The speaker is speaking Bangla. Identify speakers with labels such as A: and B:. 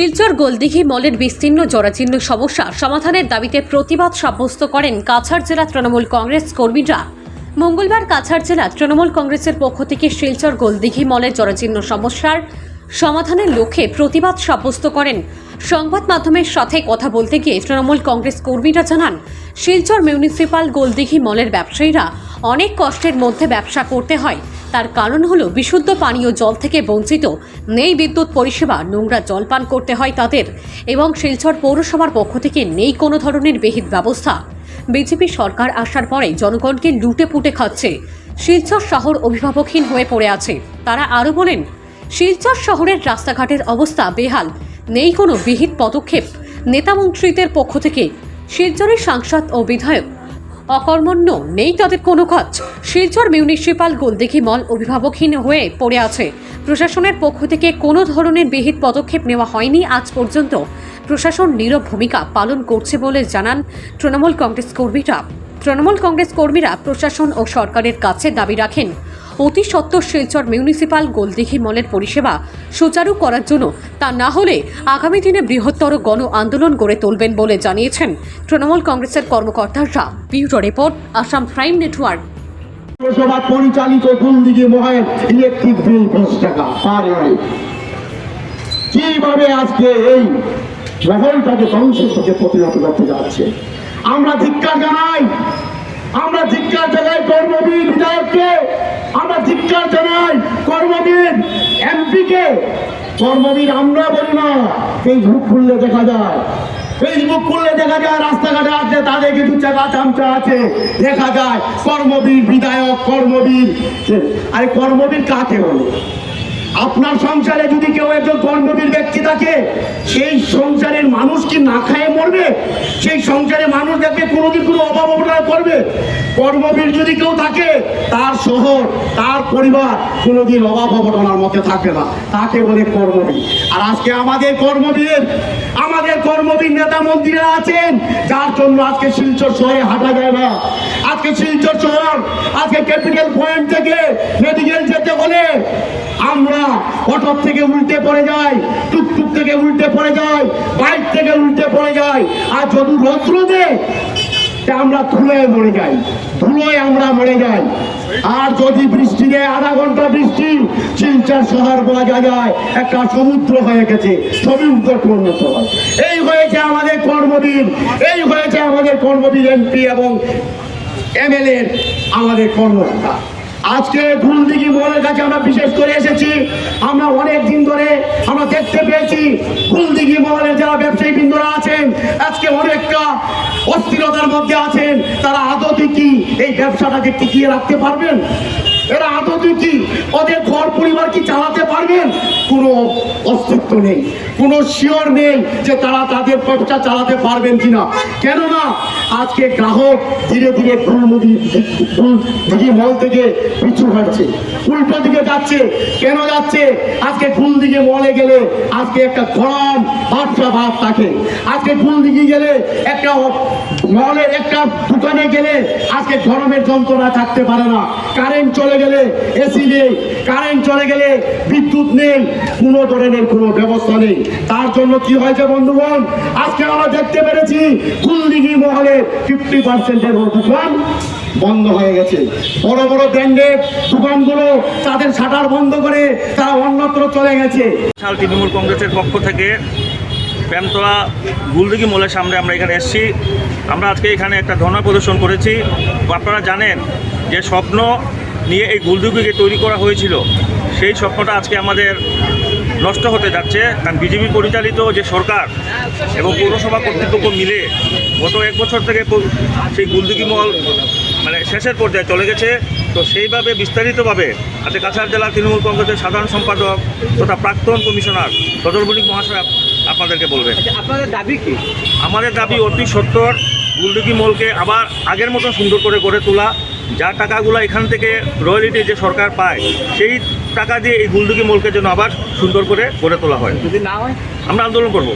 A: শিলচর গোলদিঘি মলের বিস্তীর্ণ জরাজীর্ণ সমস্যা সমাধানের দাবিতে প্রতিবাদ সাব্যস্ত করেন কাছাড় জেলা তৃণমূল কংগ্রেস কর্মীরা। মঙ্গলবার কাছাড় জেলা তৃণমূল কংগ্রেসের পক্ষ থেকে শিলচর গোলদিঘি মলের জরাজীর্ণ সমস্যার সমাধানের লক্ষ্যে প্রতিবাদ সাব্যস্ত করেন। সংবাদ মাধ্যমের সাথে কথা বলতে গিয়ে তৃণমূল কংগ্রেস কর্মীরা জানান, শিলচর মিউনিসিপাল গোলদিঘি মলের ব্যবসায়ীরা অনেক কষ্টের মধ্যে ব্যবসা করতে হয়। তার কারণ হলো বিশুদ্ধ পানীয় জল থেকে বঞ্চিত। নেই বিদ্যুৎ পরিষেবা, নোংরা জল পান করতে হয় তাদের এবং শিলচর পৌরসভার পক্ষ থেকে নেই কোনো ধরনের বিহিত ব্যবস্থা। বিজেপি সরকার আসার পরে জনগণকে লুটে পুটে খাচ্ছে। শিলচর শহর অভিভাবকহীন হয়ে পড়ে আছে। তারা আরও বলেন, শিলচর শহরের রাস্তাঘাটের অবস্থা বেহাল। নেই কোনো বিহিত পদক্ষেপ। নেতামন্ত্রীদের পক্ষ থেকে শিলচরের সাংসদ ও বিধায়ক অকর্মণ্য, নেই তাদের কোনো কাজ। শিলচর মিউনিসিপাল গোলদিঘি মল অভিভাবকহীন হয়ে পড়ে আছে। প্রশাসনের পক্ষ থেকে কোনো ধরনের বিহিত পদক্ষেপ নেওয়া হয়নি আজ পর্যন্ত। প্রশাসন নীরব ভূমিকা পালন করছে বলে জানান তৃণমূল কংগ্রেস কর্মীরা। তৃণমূল কংগ্রেস কর্মীরা প্রশাসন ও সরকারের কাছে দাবি রাখেন অতি সত্বর শিলচর মিউনিসিপাল গোলদিঘি মলের পরিষেবা সুচারু করার জন্য তা না হলে আগামী দিনে বৃহত্তর গণ আন্দোলন গড়ে তুলবেন বলে জানিয়েছেন তৃণমূল কংগ্রেসের কর্মকর্তারা bureau report, Assam prime network.
B: পৌরসভা পরিচালিত গুলদিঘি মহের ইলেকট্রিক বিল টাকা, পার কীভাবে আজকে এই মহলটাকে করতে যাচ্ছে? আমরা ধিক্কার জানাই আমরা ধিক্কার জানাই কর্মবীর বিধায়ককে ধিক্কার জানাই কর্মবীর এমপিকে। কর্মবীর আমরা বলি না ফেসবুক খুললে দেখা যায়। ফেসবুক খুললে দেখা যায়, রাস্তাঘাটে আছে, তাদের কিছু চাকা চামচা আছে, দেখা যায় কর্মবীর বিধায়ক, কর্মবীর। আরে কর্মবীর কাকে বলে? আপনার সংসারে যদি কেউ একজন কর্মবীর ব্যক্তি থাকে, সেই সংসারের মানুষ কি না খায় মরবে? সেই সংসারে মানুষ দেখবে কোনোদিন কোনো অভাব অবহেলা করবে? কর্মবীর যদি কেউ থাকে, তার শহর, তার পরিবার কোনোদিন অভাব অবহেলার মধ্যে থাকবে না। তাকে বলে কর্মবীর। আর আজকে আমাদের কর্মবীর আমাদের কর্মবীর নেতা মন্ত্রীরা আছেন, যার জন্য আজকে শিলচর শহরে হাঁটা যায় না। আজকে শিলচর শহর, আজকে ক্যাপিটাল পয়েন্ট থেকে মেডিকেল আমরা অটো থেকে উল্টে পড়ে যায়, টুকটুক থেকে উল্টে পড়ে যায়, বাইক থেকে উল্টে পড়ে যায়। আর যদি রৌদ্র দেয় আমরা ধুলোয় মরে যাই। ধুলোয় আমরা মরে যাই। আর যদি বৃষ্টি দেয়, আধা ঘণ্টা বৃষ্টি, শিলচর শহর বলা যায় একটা সমুদ্র হয়ে গেছে সমুদ্র পরিণত হয় এই হয়েছে আমাদের কর্মবীর, এই হয়েছে আমাদের কর্মবীর এমপি এবং এমএলএ আমাদের কর্মকর্তা। আজকে গুলদিঘি মোড়ের কাছে আমরা বিশেষ করে এসেছি। আমরা অনেক দিন ধরে আমরা দেখতে পেয়েছি গুলদিঘি মহলের যারা ব্যবসায়ী বৃন্দরা আছেন, আজকে অনেকটা অস্থিরতার মধ্যে আছেন। তারা আদতে কি এই ব্যবসাটাকে টিকিয়ে রাখতে পারবেন? এরা আদতে কি ওদের ঘর পরিবার কি চালাতে পারবেন কোনো অস্তিত্ব নেই। কোনো শিওর নেই যে তারা তাদের ব্যবসা চালাতে পারবেন কিনা। কেননা আজকে গ্রাহক ধীরে ধীরে ফুল নদী দিঘি মল থেকে পিছু হাঁটছে। উল্টো দিকে যাচ্ছে। কেন যাচ্ছে? আজকে ফুল দিকে মলে গেলে আজকে একটা গরম ভাবসা ভাব থাকে। আজকে ফুল দিকে গেলে একটা মলের একটা দোকানে গেলে আজকে গরমের যন্ত্রণা থাকতে পারে না। কারেন্ট চলে গেলে এসি নেই, কারেন্ট চলে গেলে বিদ্যুৎ নেই, কোনো ধরনের কোনো ব্যবস্থা নেই। তার জন্য কি হয়েছে বন্ধুগণ? আজকে আমরা দেখতে পেরেছি, কুলদিঘি মহলে ফিফটি পার্সেন্টের দোকান বন্ধ হয়ে গেছে। বড় বড় ব্র্যান্ডের দোকানগুলো তাদের শাটার বন্ধ করে তারা অন্যত্র চলে গেছে।
C: তৃণমূল কংগ্রেসের পক্ষ থেকে প্যামতলা গুলদিঘি মোলের সামনে আমরা এখানে এসেছি। আমরা আজকে এখানে একটা ধর্ণা প্রদর্শন করেছি। আপনারা জানেন যে স্বপ্ন নিয়ে এই গুলদিঘিকে তৈরি করা হয়েছিল। সেই স্বপ্নটা আজকে আমাদের নষ্ট হতে যাচ্ছে। কারণ বিজেপি পরিচালিত যে সরকার এবং পৌরসভা কর্তৃপক্ষ মিলে গত এক বছর থেকে সেই গুলদিঘি মল মানে শেষের পর্যায়ে চলে গেছে। তো সেইভাবে বিস্তারিতভাবে আজকে কাছাড় জেলা তৃণমূল কংগ্রেসের সাধারণ সম্পাদক তথা প্রাক্তন কমিশনার সদর বণিক মহাশয় আপনাদেরকে বলবেন।
D: আচ্ছা আপনাদের দাবি কি?
C: আমাদের দাবি অতি সত্তর। গুলডুকি মলকে আবার আগের মতো সুন্দর করে গড়ে তোলা। যা টাকাগুলো এখান থেকে রয়্যালিটি যে সরকার পায় সেই টাকা দিয়ে এই গুলডুকি মলকে যেন আবার সুন্দর করে গড়ে তোলা হয়।
D: যদি না হয়?
C: আমরা আন্দোলন করব।